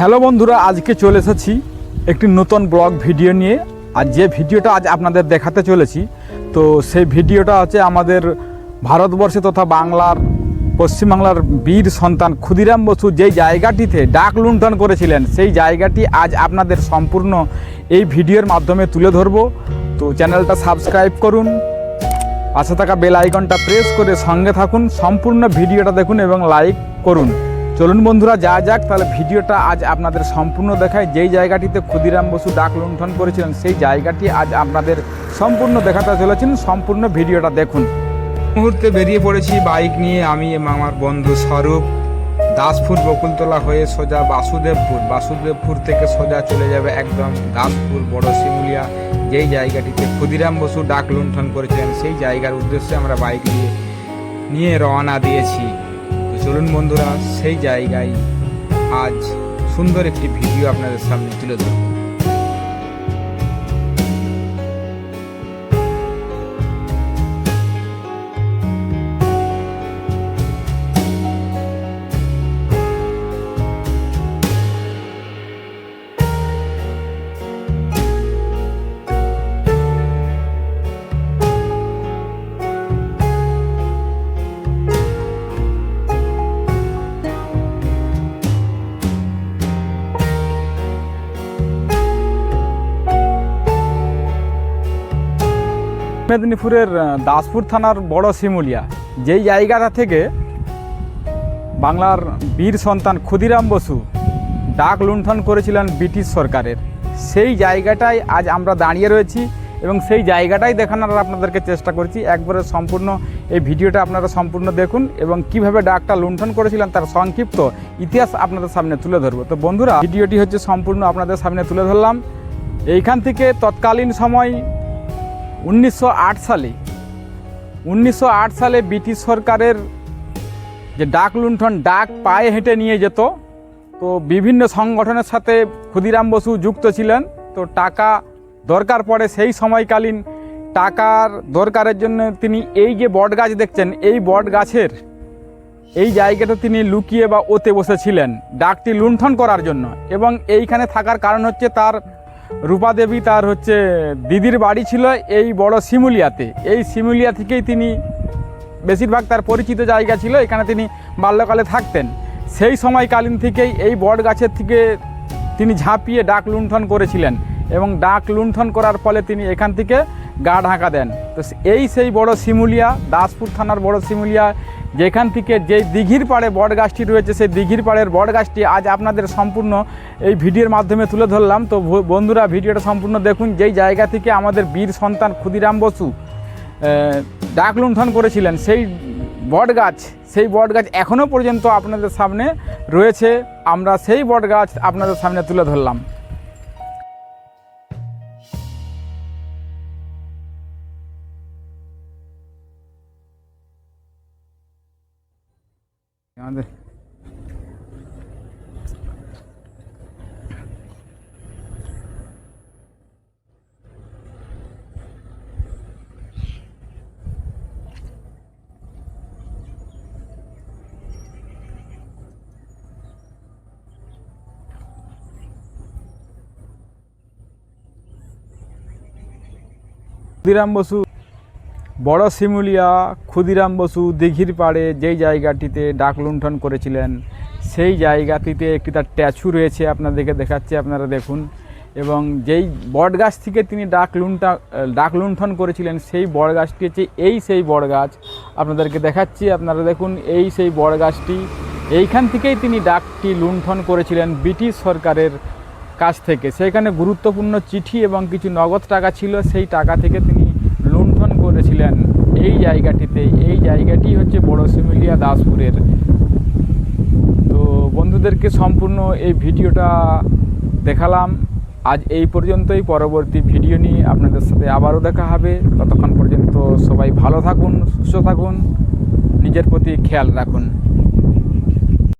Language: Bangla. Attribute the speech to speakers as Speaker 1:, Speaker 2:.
Speaker 1: হ্যালো বন্ধুরা, আজকে চলে এসেছি একটি নতুন ব্লগ ভিডিও নিয়ে। আর যে ভিডিওটা আজ আপনাদের দেখাতে চলেছি, তো সেই ভিডিওটা হচ্ছে আমাদের ভারতবর্ষে তথা বাংলার, পশ্চিমবাংলার বীর সন্তান ক্ষুদিরাম বসু যেই জায়গাটিতে ডাক লুণ্ঠন করেছিলেন, সেই জায়গাটি আজ আপনাদের সম্পূর্ণ এই ভিডিওর মাধ্যমে তুলে ধরবো। তো চ্যানেলটা সাবস্ক্রাইব করুন, পাশে থাকা বেল আইকনটা প্রেস করে সঙ্গে থাকুন, সম্পূর্ণ ভিডিওটা দেখুন এবং লাইক করুন। চলুন বন্ধুরা, যা যাক, তাহলে ভিডিওটা আজ আপনাদের সম্পূর্ণ দেখায়। যেই জায়গাটিতে ক্ষুদিরাম বসু ডাক লুণ্ঠন করেছিলেন, সেই জায়গাটি আজ আপনাদের সম্পূর্ণ দেখাতে চলেছেন। সম্পূর্ণ ভিডিওটা দেখুন। মুহূর্তে বেরিয়ে পড়েছি বাইক নিয়ে। আমি এবং আমার বন্ধু স্বরূপ, দাসপুর বকুলতলা হয়ে সোজা বাসুদেবপুর। বাসুদেবপুর থেকে সোজা চলে যাবে একদম দাসপুর, বড় শিমুলিয়া। যেই জায়গাটিতে ক্ষুদিরাম বসু ডাক লুণ্ঠন করেছিলেন, সেই জায়গার উদ্দেশ্যে আমরা বাইক নিয়ে নিয়ে রওনা দিয়েছি। চলুন বন্ধুরা সেই জায়গায় আজ সুন্দর একটি ভিডিও আপনাদের সামনে তুলে ধরব। মেদিনীপুরের দাসপুর থানার বড় শিমুলিয়া। যেই জায়গাটা থেকে বাংলার বীর সন্তান ক্ষুদিরাম বসু ডাক লুণ্ঠন করেছিলেন ব্রিটিশ সরকারের। সেই জায়গাটায় আজ আমরা দাঁড়িয়ে রয়েছি এবং সেই জায়গাটাই দেখানোর আপনাদেরকে চেষ্টা করছি। একবারে সম্পূর্ণ এই ভিডিওটা আপনারা সম্পূর্ণ দেখুন এবং কীভাবে ডাকটা লুণ্ঠন করেছিলেন তার সংক্ষিপ্ত ইতিহাস আপনাদের সামনে তুলে ধরবো। তো বন্ধুরা, ভিডিওটি হচ্ছে সম্পূর্ণ আপনাদের সামনে তুলে ধরলাম। এইখান থেকে তৎকালীন সময় উনিশশো আট সালে, উনিশশো আট সালে ব্রিটিশ সরকারের যে ডাক লুণ্ঠন, ডাক পায়ে হেঁটে নিয়ে যেত, তো বিভিন্ন সংগঠনের সাথে ক্ষুদিরাম বসু যুক্ত ছিলেন, তো টাকা দরকার পড়ে সেই সময়কালীন টাকার দরকারের জন্য তিনি এই যে বট গাছ দেখছেন, এই বট গাছের এই জায়গাটা তিনি লুকিয়ে বা ওতে বসেছিলেন ডাকটি লুণ্ঠন করার জন্য এবং এইখানে থাকার কারণ হচ্ছে তার রূপা দেবী তার হচ্ছে দিদির বাড়ি ছিল এই বড় শিমুলিয়াতে। এই শিমুলিয়া থেকেই তিনি বেশিরভাগ তার পরিচিত জায়গা ছিল, এখানে তিনি বাল্যকালে থাকতেন। সেই সময়কালীন থেকেই এই বট গাছের থেকে তিনি ঝাঁপিয়ে ডাক লুণ্ঠন করেছিলেন এবং ডাক লুণ্ঠন করার ফলে তিনি এখান থেকে গা ঢাকা দেন। তো এই সেই বড় শিমুলিয়া দাসপুর থানার বড় শিমুলিয়া যেখান থেকে যে দিঘির পাড়ে বট গাছটি রয়েছে সেই দিঘির পাড়ের বট গাছটি আজ আপনাদের সম্পূর্ণ এই ভিডিওর মাধ্যমে তুলে ধরলাম। তো বন্ধুরা ভিডিওটা সম্পূর্ণ দেখুন। যেই জায়গা থেকে আমাদের বীর সন্তান ক্ষুদিরাম বসু আহ, ডাক লুণ্ঠন করেছিলেন সেই বট গাছ সেই বট গাছ এখনও পর্যন্ত আপনাদের সামনে রয়েছে। আমরা সেই বট গাছ আপনাদের সামনে তুলে ধরলাম। আমাদের ক্ষুদিরাম বসু বড় শিমুলিয়া, ক্ষুদিরাম বসু, দিঘির পাড়ে যেই জায়গাটিতে ডাক লুণ্ঠন করেছিলেন, সেই জায়গাটিতে একটি তার ট্যাচু রয়েছে আপনাদেরকে দেখাচ্ছি, আপনারা দেখুন। এবং যেই বট গাছ থেকে তিনি ডাক লুণ্ঠা, ডাক লুণ্ঠন করেছিলেন, সেই বট গাছটি হচ্ছে এই সেই বট গাছ আপনাদেরকে দেখাচ্ছি, আপনারা দেখুন, এই সেই বট গাছটি এইখান থেকেই তিনি ডাকটি লুণ্ঠন করেছিলেন ব্রিটিশ সরকারের কাছ থেকে। সেখানে গুরুত্বপূর্ণ চিঠি এবং কিছু নগদ টাকা ছিল, সেই টাকা থেকে তিনি করেছিলেন এই জায়গাটিতে, এই জায়গাটি হচ্ছে বড় শিমুলিয়া দাসপুরের। তো বন্ধুদেরকে সম্পূর্ণ এই ভিডিওটা দেখালাম। আজ এই পর্যন্তই। পরবর্তী ভিডিও নিয়ে আপনাদের সাথে আবারও দেখা হবে। ততক্ষণ পর্যন্ত সবাই ভালো থাকুন, সুস্থ থাকুন, নিজের প্রতি খেয়াল রাখুন।